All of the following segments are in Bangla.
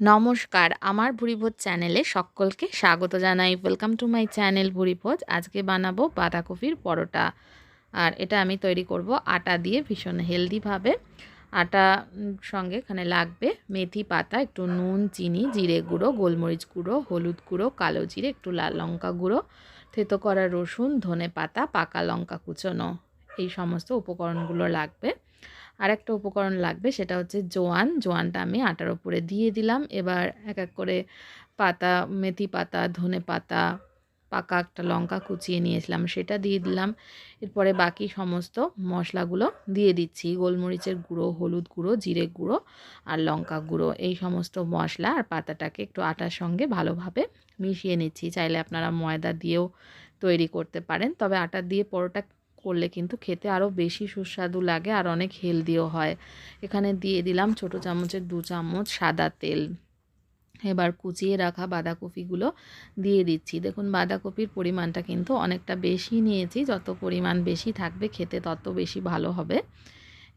নমস্কার, আমার ভুরিভোজ চ্যানেলে সকলকে স্বাগত জানাই। Welcome to my channel Bhuribhoj. আজকে বানাবো বাঁধাকপির পরোটা। আর এটা আমি তৈরি করব আটা দিয়ে ভীষণ হেলদিভাবে। আটা সঙ্গে এখানে লাগবে মেথি পাতা, একটু নুন, চিনি, জিরে গুঁড়ো, গোলমরিচ গুঁড়ো, হলুদ গুঁড়ো, কালো জিরে, একটু লাল লঙ্কা গুঁড়ো, থেতো করা রসুন, ধনে পাতা, পাকা লঙ্কা কুচোনো। এই সমস্ত উপকরণগুলো লাগবে। আর একটা উপকরণ লাগবে, সেটা হচ্ছে জোয়ান। জোয়ানটা আমি আটার উপরে দিয়ে দিলাম। এবার এক এক করে পাতা, মেথি পাতা, ধনে পাতা, পাকা একটা লঙ্কা কুচিয়ে নিয়েছিলাম, সেটা দিয়ে দিলাম। এরপরে বাকি সমস্ত মশলাগুলো দিয়ে দিচ্ছি। গোলমরিচের গুঁড়ো, হলুদ গুঁড়ো, জিরে গুঁড়ো আর লঙ্কা গুঁড়ো, এই সমস্ত মশলা আর পাতাটাকে একটু আটার সঙ্গে ভালোভাবে মিশিয়ে নিচ্ছি। চাইলে আপনারা ময়দা দিয়েও তৈরি করতে পারেন। তবে আটা দিয়ে পরোটা করলে কিন্তু খেতে আরও বেশি সুস্বাদু লাগে আর অনেক হেলদিও হয়। এখানে দিয়ে দিলাম ছোট চামচের দু চামচ সাদা তেল। এবার কুচিয়ে রাখা বাঁধাকপিগুলো দিয়ে দিচ্ছি। দেখুন, বাঁধাকপির পরিমাণটা কিন্তু অনেকটা বেশি নিয়েছি। যত পরিমাণ বেশি থাকবে খেতে তত বেশি ভালো হবে।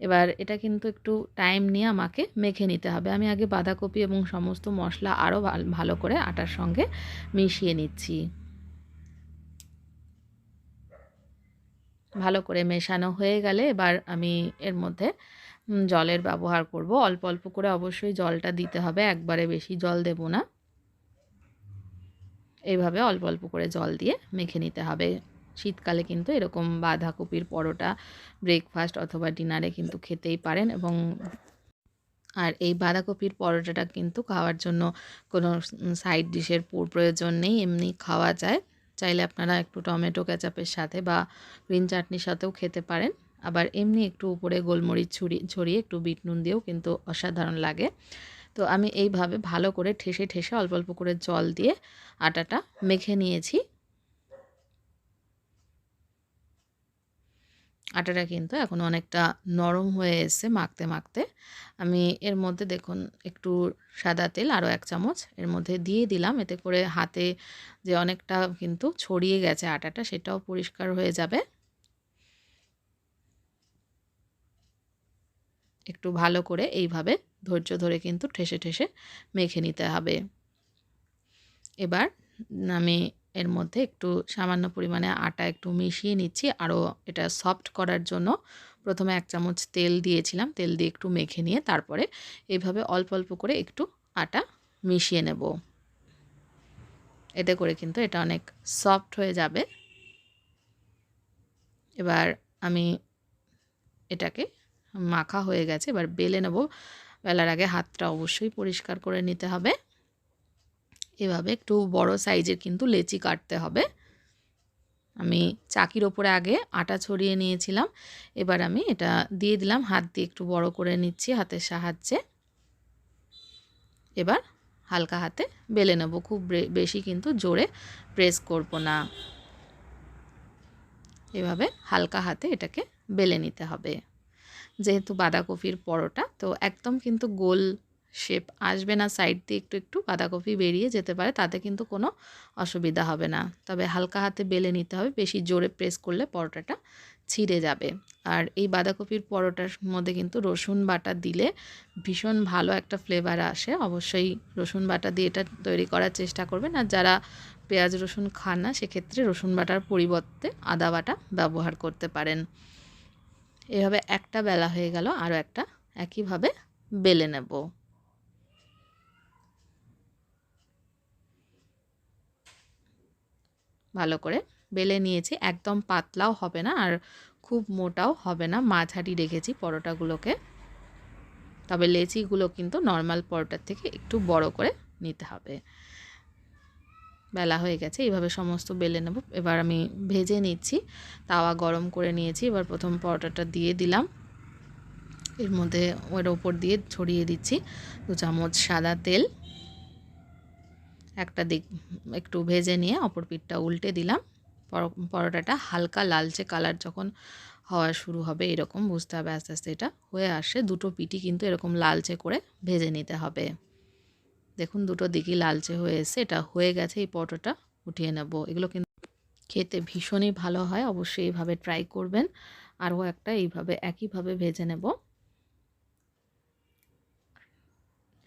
এবার এটা কিন্তু একটু টাইম নিয়ে আমাকে মেখে নিতে হবে। আমি আগে বাঁধাকপি এবং সমস্ত মশলা আরও ভালো করে আটার সঙ্গে মিশিয়ে নিচ্ছি। ভালো করে মেশানো হয়ে গেলে এবার আমি এর মধ্যে জলের ব্যবহার করব। অল্প অল্প করে অবশ্যই জলটা দিতে হবে, একবারে বেশি জল দেব না। এইভাবে অল্প অল্প করে জল দিয়ে মেখে নিতে হবে। শীতকালে কিন্তু এরকম বাঁধাকপির পরোটা ব্রেকফাস্ট অথবা ডিনারে কিন্তু খেতেই পারেন এবং আর এই বাঁধাকপির পরোটাটা কিন্তু খাওয়ার জন্য কোনো সাইড ডিশের প্রয়োজন নেই, এমনি খাওয়া যায়। চাইলে আপনারা একটু টমেটো ক্যাচাপের সাথে বা গ্রিন চাটনির সাথেও খেতে পারেন। আবার এমনি একটু উপরে গোলমরিচ ছুরি, ছড়িয়ে একটু বিট নুন দিয়েও কিন্তু অসাধারণ লাগে। তো আমি এইভাবে ভালো করে ঠেসে ঠেসে অল্প অল্প করে জল দিয়ে আটাটা মেখে নিয়েছি। আটাটা কিন্তু এখন অনেকটা নরম হয়ে এসছে মাখতে মাখতে। আমি এর মধ্যে দেখুন একটু সাদা তেল আরও এক চামচ এর মধ্যে দিয়ে দিলাম। এতে করে হাতে যে অনেকটা কিন্তু ছড়িয়ে গেছে আটাটা, সেটাও পরিষ্কার হয়ে যাবে। একটু ভালো করে এইভাবে ধৈর্য ধরে কিন্তু ঠেসে ঠেসে মেখে নিতে হবে। এবার আমি এর মধ্যে একটু সামান্য পরিমাণে আটা একটু মিশিয়ে নিচ্ছি। আরও এটা সফট করার জন্য প্রথমে এক চামচ তেল দিয়েছিলাম। তেল দিয়ে একটু মেখে নিয়ে তারপরে এইভাবে অল্প অল্প করে একটু আটা মিশিয়ে নেব। এতে করে কিন্তু এটা অনেক সফট হয়ে যাবে। এবার আমি এটাকে মাখা হয়ে গেছে। এবার বেলে নেব। বেলার আগে হাতটা অবশ্যই পরিষ্কার করে নিতে হবে। এভাবে একটু বড় সাইজের কিন্তু লেচি কাটতে হবে। আমি চাকির ওপরে আগে আটা ছড়িয়ে নিয়েছিলাম। এবার আমি এটা দিয়ে দিলাম, হাত দিয়ে একটু বড় করে নিচ্ছি হাতের সাহায্যে। এবার হালকা হাতে বেলে নেব, খুব বেশি কিন্তু জোরে প্রেস করব না। এভাবে হালকা হাতে এটাকে বেলে নিতে হবে। যেহেতু বাঁধাকপির পরোটা, তো একদম কিন্তু গোল শেপ আসবে না সাইড দিয়ে একটু একটু বাঁধাকপি বেরিয়ে যেতে পারে, তাতে কিন্তু কোনো অসুবিধা হবে না। তবে হালকা হাতে বেলে নিতে হবে, বেশি জোরে প্রেস করলে পরোটাটা ছিঁড়ে যাবে। আর এই বাঁধাকপির পরোটার মধ্যে কিন্তু রসুন বাটা দিলে ভীষণ ভালো একটা ফ্লেভার আসে। অবশ্যই রসুন বাটা দিয়ে এটা তৈরি করার চেষ্টা করবেন। আর যারা পেঁয়াজ, রসুন খান না, সেক্ষেত্রে রসুন বাটার পরিবর্তে আদা বাটা ব্যবহার করতে পারেন। এভাবে একটা বেলা হয়ে গেল, আরও একটা একইভাবে বেলে নেব। ভালো করে বেলে নিয়েছি। একদম পাতলাও হবে না আর খুব মোটাও হবে না। মাঝারি রেখেছি পরোটাগুলোকে। তবে লেচিগুলো কিন্তু নর্মাল পরোটার থেকে একটু বড় করে নিতে হবে। বেলা হয়ে গেছে, এইভাবে সমস্ত বেলে নেব। এবার আমি ভেজে নিচ্ছি। তাওয়া গরম করে নিয়েছি। এবার প্রথম পরোটাটা দিয়ে দিলাম। এর মধ্যে ওর ওপর দিয়ে ছড়িয়ে দিচ্ছি দু চামচ সাদা তেল। একটা দিক একটু ভেজে নিয়ে অপর পিঠটা উল্টে দিলাম। পরোটাটা হালকা লালচে কালার যখন হওয়া শুরু হবে এরকম বুঝতে হবে আস্তে আস্তে এটা হয়ে আসে দুটো পিঠই কিন্তু এরকম লালচে করে ভেজে নিতে হবে। দেখুন দুটো দিকই লালচে হয়ে এসে এটা হয়ে গেছে এই পরোটাটা, উঠিয়ে নেব। এগুলো কিন্তু খেতে ভীষণই ভালো হয়, অবশ্যই এইভাবে ট্রাই করবেন। আরও একটা এইভাবে, একইভাবে ভেজে নেব।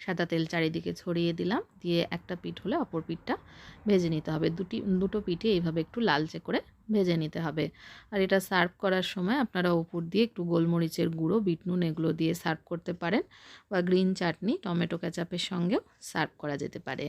সাদা তেল চারিদিকে ছড়িয়ে দিলাম। দিয়ে একটা পিঠ হলে অপর পিঠটা ভেজে নিতে হবে। দুটি, দুটো পিঠে এইভাবে একটু লালচে করে ভেজে নিতে হবে। আর এটা সার্ভ করার সময় আপনারা উপর দিয়ে একটু গোলমরিচের গুঁড়ো, বিটনুন এগুলো দিয়ে সার্ভ করতে পারেন। বা গ্রিন চাটনি, টমেটো কেচাপের সঙ্গেও সার্ভ করা যেতে পারে।